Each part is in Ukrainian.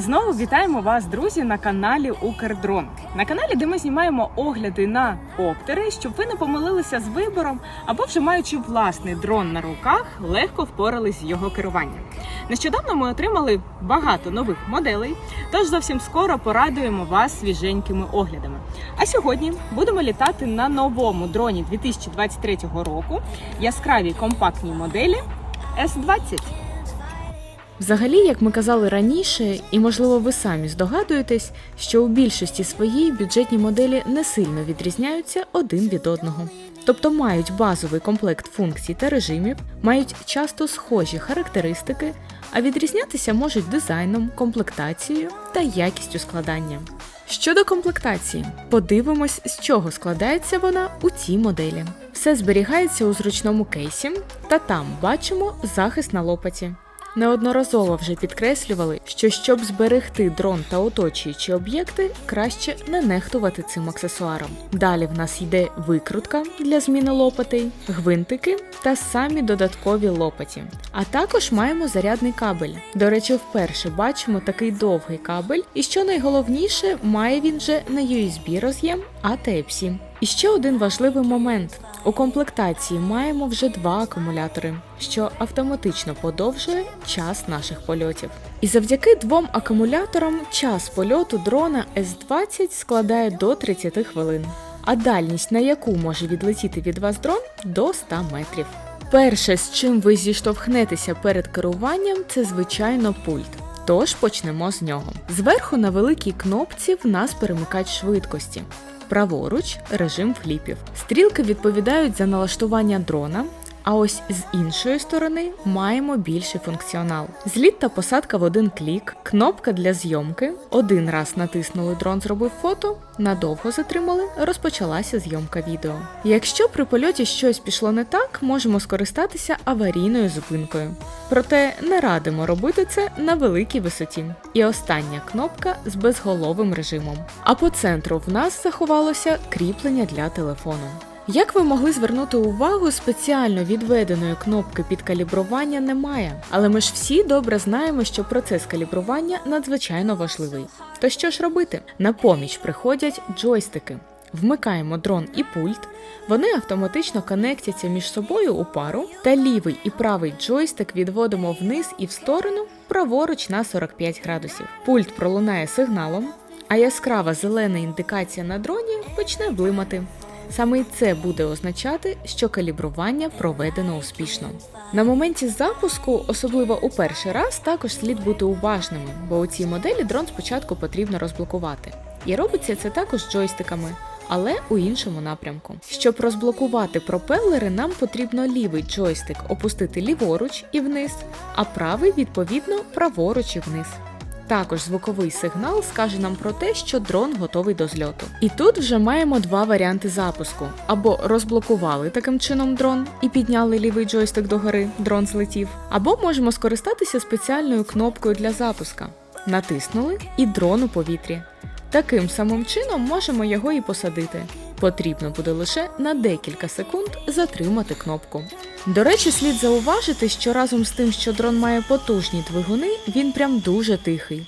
І знову вітаємо вас, друзі, на каналі Укрдрон. На каналі, де ми знімаємо огляди на коптери, щоб ви не помилилися з вибором або вже маючи власний дрон на руках, легко впорались з його керуванням. Нещодавно ми отримали багато нових моделей, тож зовсім скоро порадуємо вас свіженькими оглядами. А сьогодні будемо літати на новому дроні 2023 року яскравій компактній моделі S20. Взагалі, як ми казали раніше, і можливо ви самі здогадуєтесь, що у більшості своїй бюджетні моделі не сильно відрізняються один від одного. Тобто мають базовий комплект функцій та режимів, мають часто схожі характеристики, а відрізнятися можуть дизайном, комплектацією та якістю складання. Щодо комплектації, подивимось, з чого складається вона у цій моделі. Все зберігається у зручному кейсі, та там бачимо захист на лопаті. Неодноразово вже підкреслювали, що щоб зберегти дрон та оточуючі об'єкти, краще не нехтувати цим аксесуаром. Далі в нас йде викрутка для зміни лопатей, гвинтики та самі додаткові лопаті. А також маємо зарядний кабель. До речі, вперше бачимо такий довгий кабель, і що найголовніше, має він вже не USB роз'єм, а Type-C. І ще один важливий момент. У комплектації маємо вже два акумулятори, що автоматично подовжує час наших польотів. І завдяки двом акумуляторам час польоту дрона S20 складає до 30 хвилин, а дальність, на яку може відлетіти від вас дрон, до 100 метрів. Перше, з чим ви зіштовхнетеся перед керуванням, це звичайно пульт. Тож почнемо з нього. Зверху на великій кнопці в нас перемикач швидкості. Праворуч режим фліпів. Стрілки відповідають за налаштування дрона. А ось з іншої сторони маємо більший функціонал. Зліт та посадка в один клік, кнопка для зйомки. Один раз натиснули дрон, зробив фото, надовго затримали, розпочалася зйомка відео. Якщо при польоті щось пішло не так, можемо скористатися аварійною зупинкою. Проте не радимо робити це на великій висоті. І остання кнопка з безголовим режимом. А по центру в нас заховалося кріплення для телефону. Як ви могли звернути увагу, спеціально відведеної кнопки під калібрування немає, але ми ж всі добре знаємо, що процес калібрування надзвичайно важливий. То що ж робити? На поміч приходять джойстики. Вмикаємо дрон і пульт, вони автоматично конектяться між собою у пару, та лівий і правий джойстик відводимо вниз і в сторону, праворуч на 45 градусів. Пульт пролунає сигналом, а яскрава зелена індикація на дроні почне блимати. Саме й це буде означати, що калібрування проведено успішно. На моменті запуску, особливо у перший раз, також слід бути уважними, бо у цій моделі дрон спочатку потрібно розблокувати. І робиться це також джойстиками, але у іншому напрямку. Щоб розблокувати пропелери, нам потрібно лівий джойстик опустити ліворуч і вниз, а правий відповідно праворуч і вниз. Також звуковий сигнал скаже нам про те, що дрон готовий до зльоту. І тут вже маємо два варіанти запуску: або розблокували таким чином дрон і підняли лівий джойстик догори, дрон злетів, або можемо скористатися спеціальною кнопкою для запуска. Натиснули і дрон у повітрі. Таким самим чином можемо його і посадити. Потрібно буде лише на декілька секунд затримати кнопку. До речі, слід зауважити, що разом з тим, що дрон має потужні двигуни, він прям дуже тихий.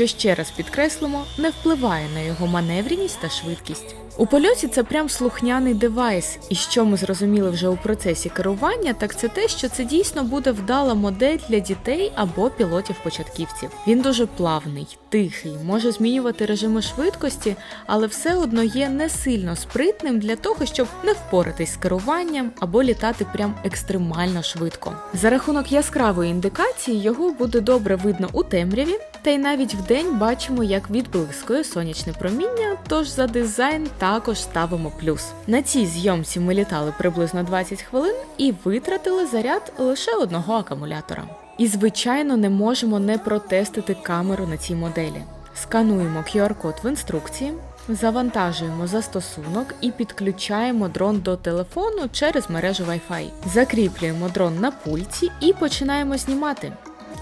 Що ще раз підкреслимо, не впливає на його маневреність та швидкість. У польоті це прям слухняний девайс, і що ми зрозуміли вже у процесі керування, так це те, що це дійсно буде вдала модель для дітей або пілотів-початківців. Він дуже плавний, тихий, може змінювати режими швидкості, але все одно є не сильно спритним для того, щоб не впоратись з керуванням або літати прям екстремально швидко. За рахунок яскравої індикації його буде добре видно у темряві, та й навіть вдень бачимо, як відблискує сонячне проміння, тож за дизайн також ставимо плюс. На цій зйомці ми літали приблизно 20 хвилин і витратили заряд лише одного акумулятора. І, звичайно, не можемо не протестити камеру на цій моделі. Скануємо QR-код в інструкції, завантажуємо застосунок і підключаємо дрон до телефону через мережу Wi-Fi. Закріплюємо дрон на пульті і починаємо знімати.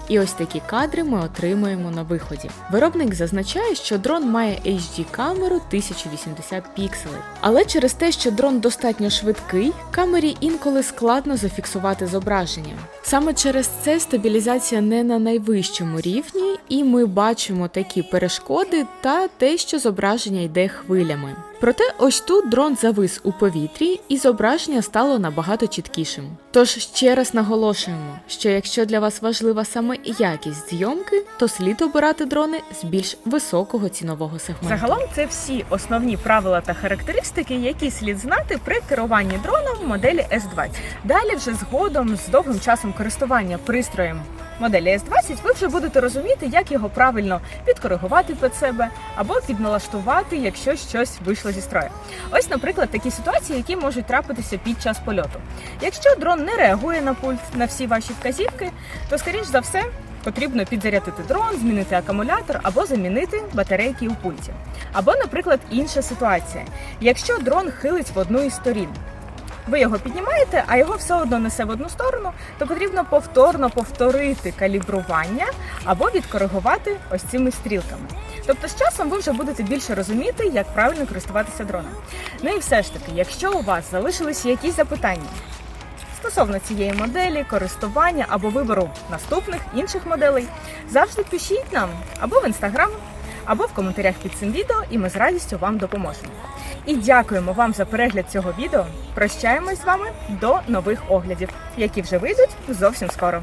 І ось такі кадри ми отримуємо на виході. Виробник зазначає, що дрон має HD камеру 1080 пікселей. Але через те, що дрон достатньо швидкий, камері інколи складно зафіксувати зображення. Саме через це стабілізація не на найвищому рівні, і ми бачимо такі перешкоди та те, що зображення йде хвилями. Проте ось тут дрон завис у повітрі, і зображення стало набагато чіткішим. Тож ще раз наголошуємо, що якщо для вас важлива саме якість зйомки, то слід обирати дрони з більш високого цінового сегменту. Загалом це всі основні правила та характеристики, які слід знати при керуванні дроном моделі S20. Далі вже згодом з довгим часом користування пристроєм моделі S20 ви вже будете розуміти, як його правильно підкоригувати під себе або підналаштувати, якщо щось вийшло зі строю. Ось, наприклад, такі ситуації, які можуть трапитися під час польоту. Якщо дрон не реагує на пульт на всі ваші вказівки, то скоріш за все. Потрібно підзарядити дрон, змінити акумулятор або замінити батарейки у пульті. Або, наприклад, інша ситуація. Якщо дрон хилить в одну із сторін, ви його піднімаєте, а його все одно несе в одну сторону, то потрібно повторно повторити калібрування або відкоригувати ось цими стрілками. Тобто з часом ви вже будете більше розуміти, як правильно користуватися дроном. Ну і все ж таки, якщо у вас залишилися якісь запитання стосовно цієї моделі, користування або вибору наступних інших моделей, завжди пишіть нам або в інстаграм, або в коментарях під цим відео, і ми з радістю вам допоможемо. І дякуємо вам за перегляд цього відео. Прощаємось з вами до нових оглядів, які вже вийдуть зовсім скоро.